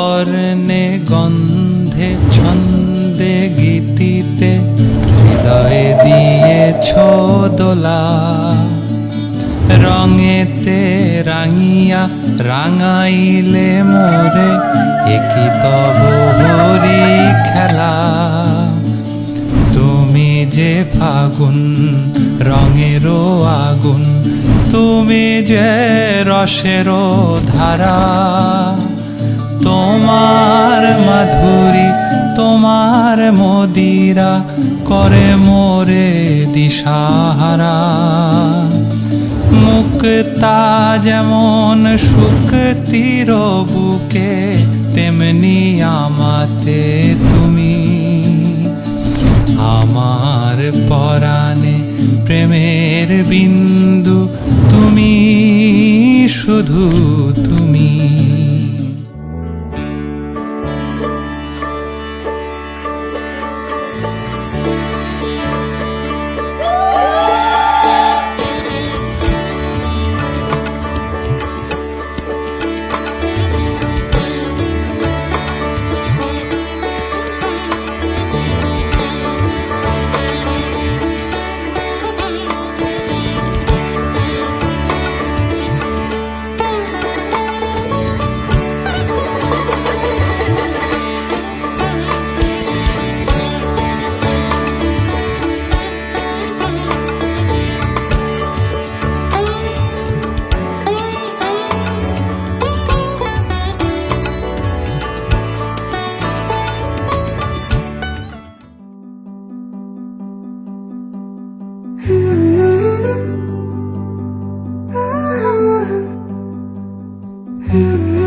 বর্ণে গন্ধে ছন্দে গীতিতে হৃদয়ে দিয়েছ দোলা। রঙেতে রাঙিয়া রাঙাইলে মোরে একই তব হরি খেলা? তুমি যে ফাগুন, রঙেরও আগুন, তুমি যে রসেরও ধারা। তোমার মাধুরী, তোমার মদিরা করে মোরে দিশাহারা। মুক্তা যেমন শুক্তির বুকে তেমনি আমাতে তুমি। আমার পরাণে প্রেমের বিন্দু তুমি, শুধু তুমি